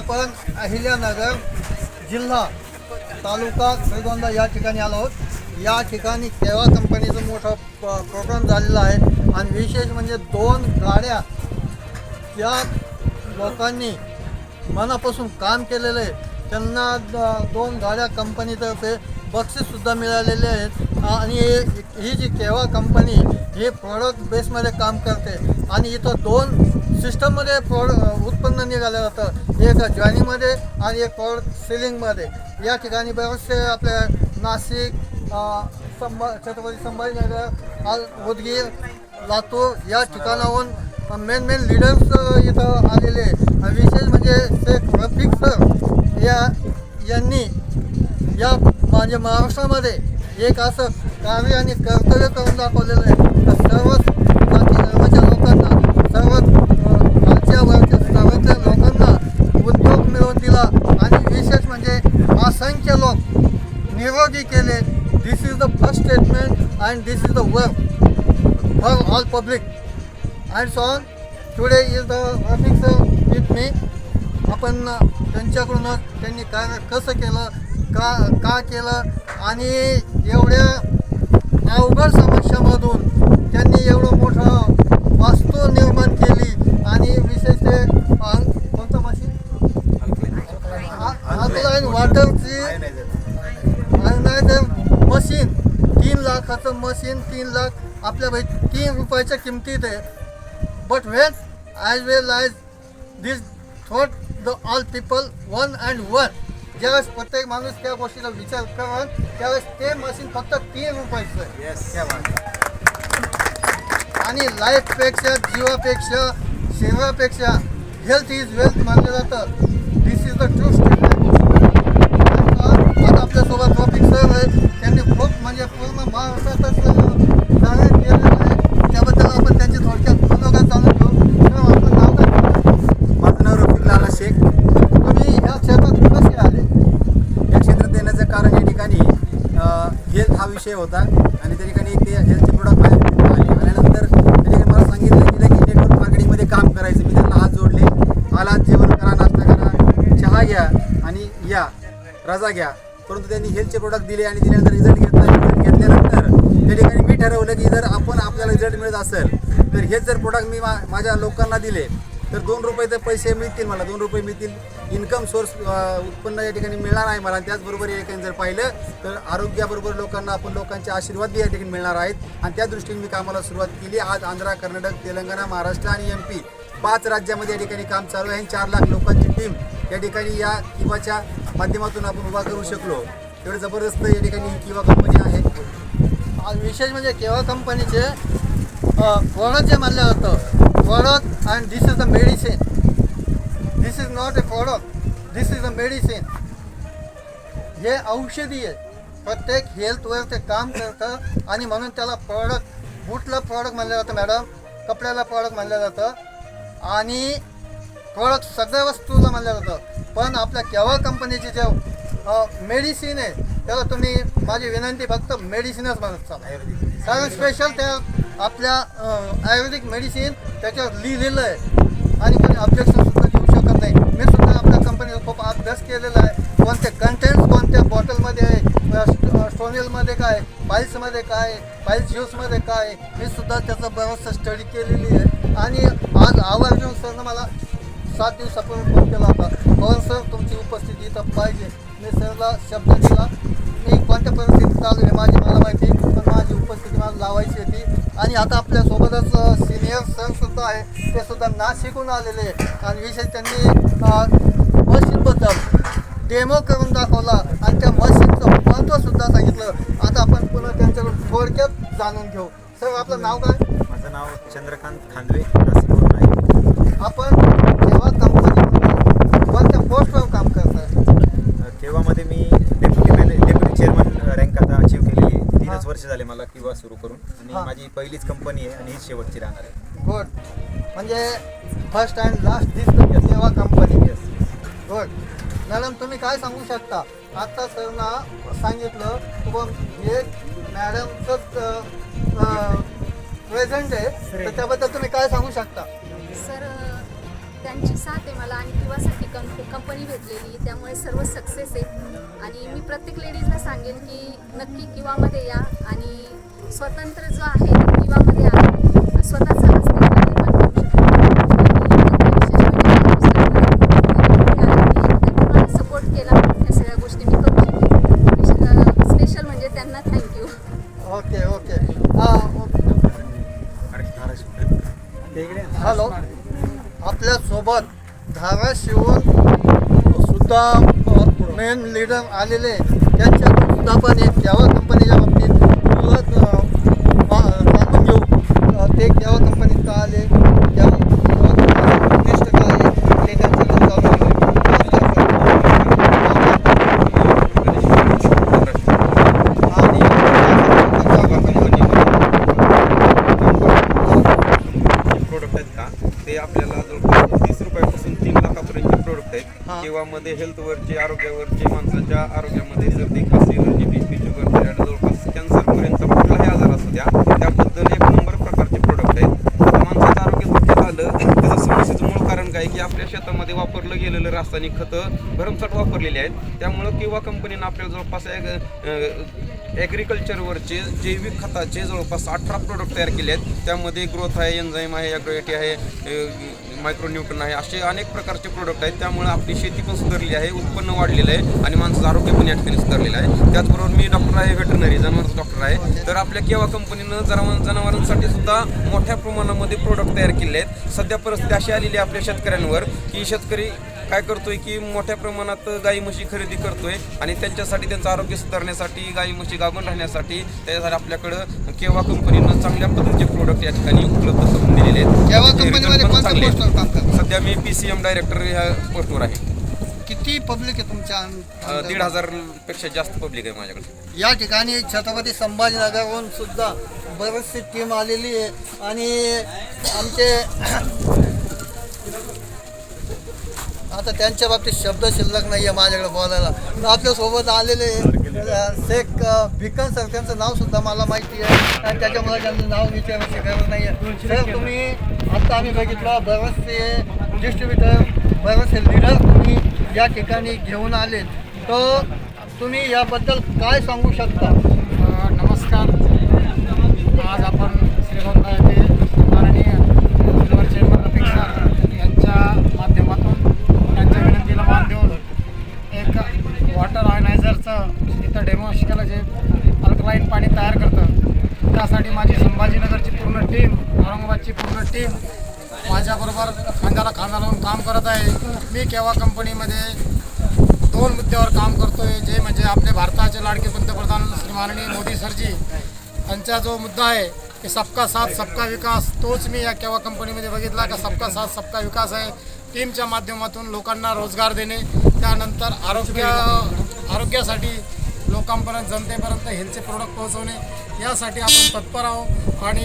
आपण अहिल्यानगर जिल्हा तालुका श्रीगोंदा या ठिकाणी आलो आहोत. या ठिकाणी केवा कंपनीचं मोठं प- प्रोग्राम झालेला आहे. आणि विशेष म्हणजे दोन गाड्या त्या लोकांनी मनापासून काम केलेलं आहे. त्यांना द- दोन गाड्या कंपनीतर्फे बक्षीससुद्धा मिळालेले आहेत. आणि ही जी केवा कंपनी ही प्रॉडक्ट बेसमध्ये काम करते. आणि इथं दोन सिस्टममध्ये प्रॉड उत्पन्न निघालं जातं एक जॉईनिंगमध्ये आणि एक प्रॉडक्ट सिलिंगमध्ये या ठिकाणी बरेचसे आपल्या नाशिक संभ छत्रपती संभाजीनगर आल उदगीर लातूर या ठिकाणाहून मेन मेन लिडर्स इथं आलेले विशेष म्हणजे शेख रफिक सर या यांनी या म्हणजे महाराष्ट्रामध्ये एक असं कार्य आणि कर्तव्य करून दाखवलेलं आहे. तर सर्वच this is the work for all public and so on today is the Rafiq sir with me आपण त्यांच्याकडूनच त्यांनी काय कसं केलं का का केलं आणि एवढ्या अवघड समस्यामधून त्यांनी एवढं मोठं वास्तू निर्माण केली. आणि विशेष ते कोणतं मशीन अल्कलाईन वॉटरची मशीन लाखाचं मशीन तीन लाख आपल्या भाई तीन रुपयाच्या किमतीत आहे. But when as well as this thought the all people one and one ज्यावेळेस प्रत्येक माणूस त्या गोष्टीला विचार करून त्यावेळेस ते मशीन फक्त तीन रुपयाचं आहे. आणि लाईफपेक्षा जीवापेक्षा शरीरापेक्षा हेल्थ इज वेल्थ मानलं जातं. This is the true statement आता आपल्यासोबत टॉपिक सर आहे. त्यांनी खूप म्हणजे पूर्ण महाराष्ट्रातच कार्य केलेलं आहे. त्याबद्दल आपण त्यांची थोडक्यात घेऊ. आपलं नाव काय? माझं नाव रफिक लाला शेख. तुम्ही ह्या क्षेत्रात कसे आले? या क्षेत्रात येण्याचं कारण या ठिकाणी हेल्थ हा विषय होता. आणि त्या ठिकाणी ते हेल्थचे प्रोडक्ट आले. आल्यानंतर त्या ठिकाणी मला सांगितलं गेलं की नेटवर्क मार्केटिंगमध्ये काम करायचं. मी त्यांना हात जोडले. आला जेवण करा नाश्ता करा चहा घ्या आणि या रजा घ्या. परंतु त्यांनी हेल्थचे प्रोडक्ट दिले आणि दिल्यानंतर रिझल्ट घेतला. रिझल्ट घेतल्यानंतर त्या ठिकाणी मी ठरवलं की जर आपण आपल्याला रिझल्ट मिळत असेल तर हेच जर प्रोडक्ट मी मा माझ्या लोकांना दिले तर दोन रुपये तर पैसे मिळतील मला. दोन रुपये मिळतील. इन्कम सोर्स उत्पन्न या ठिकाणी मिळणार आहे मला. त्याचबरोबर या ठिकाणी जर पाहिलं तर आरोग्याबरोबर लोकांना आपण लोकांचे आशीर्वाद बी या ठिकाणी मिळणार आहेत. आणि त्या दृष्टीने मी कामाला सुरुवात केली. आज आंध्रा कर्नाटक तेलंगणा महाराष्ट्र आणि एम पी पाच राज्यामध्ये या ठिकाणी काम चालू आहे. आणि चार लाख लोकांची टीम या ठिकाणी या किवाच्या माध्यमातून आपण उभा करू शकलो. एवढं जबरदस्त या ठिकाणी ही किवा कंपनी आहे. विशेष म्हणजे केव्हा कंपनीचे प्रोडक्ट जे मानलं जातं product and this is the medicine this is not a product this is a medicine हे औषधी आहे. प्रत्येक हेल्थवर ते काम करतं आणि म्हणून त्याला प्रॉडक्ट बूटला प्रॉडक्ट मानलं जातं मॅडम कपड्याला प्रॉडक्ट मानलं जातं. आणि प्रॉडक्ट सगळ्या वस्तूला मानलं जातं. पण आपल्या केव्हा कंपनीची जे मेडिसिन आहे त्याला तुम्ही माझी विनंती फक्त मेडिसिनच म्हणत चाला. कारण स्पेशल त्या आपल्या आयुर्वेदिक मेडिसिन त्याच्यावर लिहिलेलं आहे. आणि कोणी ऑब्जेक्शन सुद्धा घेऊ शकत नाही. मी सुद्धा आपल्या कंपनीचा खूप अभ्यास केलेला आहे. कोणते कंटेंट्स कोणत्या बॉटलमध्ये आहे स्टोनेलमध्ये काय पाईल्समध्ये काय पाईल्स ज्यूसमध्ये काय मी सुद्धा त्याचा बराचसा स्टडी केलेली आहे. आणि आज आवर्जून सरनं मला सात दिवसापूर्वी फोन केला होता. पवन सर तुमची उपस्थिती इथं पाहिजे. मी सरला शब्द दिला. मी कोणत्या परिस्थितीत चालू आहे माझी मला माहिती पण माझी उपस्थिती मला लावायची होती. आणि आता आपल्यासोबतच सिनियर सर सुद्धा आहे. ते सुद्धा नाशिकहून आलेले आहे. आणि विशेष त्यांनी मशीनबद्दल डेमो करून दाखवला. आणि त्या मशीनचं महत्त्व सुद्धा सांगितलं. आता आपण पुन्हा त्यांच्याकडून थोडक्यात जाणून घेऊ. सर आपलं नाव काय? माझं नाव चंद्रकांत खांदवे आपण जेव्हा कंपनीमध्ये कोणत्या पोस्टवर काम करताय. केव्हामध्ये मी डेप्युटी मॅने डेप्युटी चेअरमन रँक आता अचीव केलेली आहे. तीनच वर्ष झाले मला किंवा सुरू करून. हा. आणि माझी पहिलीच कंपनी आहे आणि हीच शेवटची राहणार आहे. गुड म्हणजे फर्स्ट अँड लास्ट दिस सेवा कंपनी गुड मॅडम तुम्ही काय सांगू शकता? आत्ता सरना सांगितलं की बुवा हे मॅडमचंच प्रेझेंट आहे. तर त्याबद्दल तुम्ही काय सांगू शकता? सर त्यांची साथ आहे मला आणि किवासाठी कं कंपनी भेटलेली. त्यामुळे सर्व सक्सेस आहे. आणि मी प्रत्येक लेडीजला सांगेन की नक्की किवामध्ये या आणि स्वतंत्र जो आहे किवामध्ये आहे स्वतःचा सपोर्ट केला या सगळ्या गोष्टी मी करू स्पेशल म्हणजे त्यांना थँक्यू ओके ओके हॅलो आपल्यासोबत धाराशिवून सुद्धा मेन लीडर आलेले त्यांच्याकडून सुद्धा पण एक केवा कंपनीच्या बाबतीत ओळख अ, मा- जाणून घेऊ अ, ते केवा कंपनीत का आले केव्हा केव्हा कंपनीचं उद्दिष्ट काय आहे ते त्यांच्याकडून जाणून प्रोडक्ट आहेत का ते आपल्याला जवळपास तीस रुपयापासून तीन लाखापर्यंतचे प्रोडक्ट हा. आहेत किंवा हेल्थवरचे आरोग्यावरचे माणसाच्या आरोग्यामध्ये सर्दी खासी एलर्जी बीपी शुगर जवळपास कॅन्सरपर्यंत कुठलाही आजार असू द्या त्याबद्दल एक नंबर प्रकारचे प्रोडक्ट आहेत. माणसाचं आरोग्य धोक्यात आलं त्याचं समस्येचं मूळ कारण काय? की आपल्या शेतामध्ये वापरलं गेलेलं रासायनिक खतं भरमसाठ वापरलेली आहेत. त्यामुळं किंवा कंपनीनं आपल्याला जवळपास ॲग्रिकल्चरवरचे जैविक खताचे जवळपास अठरा प्रोडक्ट तयार केले आहेत. त्यामध्ये ग्रोथ आहे एन्झाईम आहे ॲग्रोएटी आहे मायक्रोन्यूटन आहे. असे अनेक प्रकारचे प्रोडक्ट आहेत. त्यामुळे आपली शेती पण सुधारली आहे उत्पन्न वाढलेलं आहे आणि माणसाचं आरोग्य पण या ठिकाणी सुधारलेलं आहे. त्याचबरोबर मी डॉक्टर आहे व्हेटरनरी जनावरांचा डॉक्टर आहे. तर आपल्या केव्हा कंपनीनं जनावर जनावरांसाठी सुद्धा मोठ्या प्रमाणामध्ये प्रोडक्ट तयार केले आहेत. सध्या परिस्थिती अशी आलेली आहे आपल्या शेतकऱ्यांवर की शेतकरी काय करतोय की मोठ्या प्रमाणात गाई म्हशी खरेदी करतोय आणि त्यांच्यासाठी त्यांचं आरोग्य सुधारण्यासाठी गाई म्हशी गाभण राहण्यासाठी त्याच्यासाठी आपल्याकडं केव्हा कंपनीनं चांगल्या पद्धतीचे प्रोडक्ट या ठिकाणी उपलब्ध करून दिलेले आहेत. चांगले. पोस्टवर काम करता? सध्या मी पी सी एम डायरेक्टर ह्या पोस्टवर आहे किती पब्लिक आहे तुमच्या अं, दीड हजारपेक्षा जास्त पब्लिक आहे माझ्याकडे या ठिकाणी छत्रपती संभाजीनगरहून सुद्धा बरीचशी टीम आलेली आहे आणि आमचे आता त्यांच्या बाबतीत शब्द शिल्लक नाही आहे माझ्याकडे बोलायला आपल्यासोबत आलेले अ, शेख भिकन सर त्यांचं नाव सुद्धा मला माहिती आहे. आणि त्याच्यामुळे त्यांचं नाव विचारायची गरज नाही आहे सर तुम्ही आत्ता आम्ही बघितलं बरेचसे डिस्ट्रीब्युटर बरेचसे लिडर तुम्ही या ठिकाणी घेऊन आले तर तुम्ही याबद्दल काय सांगू शकता? नमस्कार. आज आपण श्रीगोंदा येथे माननीय सिल्वर चेंबर अपेक्षा यांच्या माध्यमातून त्यांच्या विनंतीला मान देऊन एक वॉटर आयनायझरचं इथं डेमो शिकायला जे अल्कलाईन पाणी तयार करतं त्यासाठी माझी संभाजीनगरची पूर्ण टीम औरंगाबादची पूर्ण टीम माझ्याबरोबर खांद्याला खांदा लावून काम करत आहे. मी केव्हा कंपनीमध्ये दोन मुद्द्यावर काम करतोय जे म्हणजे आपले भारताचे लाडके पंतप्रधान श्री माननीय मोदी सरजी. यांचा जो मुद्दा आहे की सबका साथ सबका विकास तोच मी या केव्हा कंपनीमध्ये बघितला का सबका साथ सबका विकास आहे. टीमच्या माध्यमातून लोकांना रोजगार देणे त्यानंतर आरोग्य आरोग्यासाठी लोकांपर्यंत जनतेपर्यंत हेल्थचे प्रोडक्ट पोहोचवणे यासाठी आपण तत्पर आहोत. आणि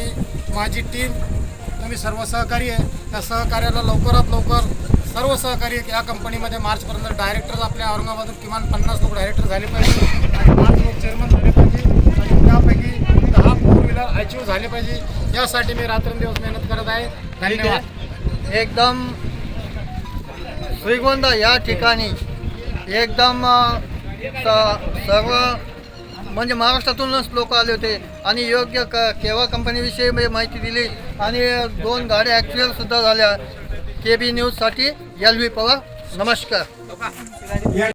माझी टीम तुम्ही सर्व सहकारी आहे. त्या सहकार्याला लवकरात लवकर सर्व सहकारी या कंपनीमध्ये मार्चपर्यंत डायरेक्टर आपल्या औरंगाबादून किमान पन्नास लोक डायरेक्टर झाले पाहिजे. आणि पाच लोक चेअरमन झाले पाहिजे. आणि त्यापैकी दहा फोर व्हीलर अचीव झाले पाहिजे. यासाठी मी रात्रंदिवस मेहनत करत आहे. धन्यवाद. एकदम श्रीगोंदा या ठिकाणी एकदम स- सर्व म्हणजे महाराष्ट्रातूनच लोक आले होते. आणि योग्य क केव्हा कंपनीविषयी म्हणजे माहिती दिली. आणि दोन गाड्या ॲक्च्युअल सुद्धा झाल्या. के बी न्यूजसाठी एल व्ही पवार नमस्कार.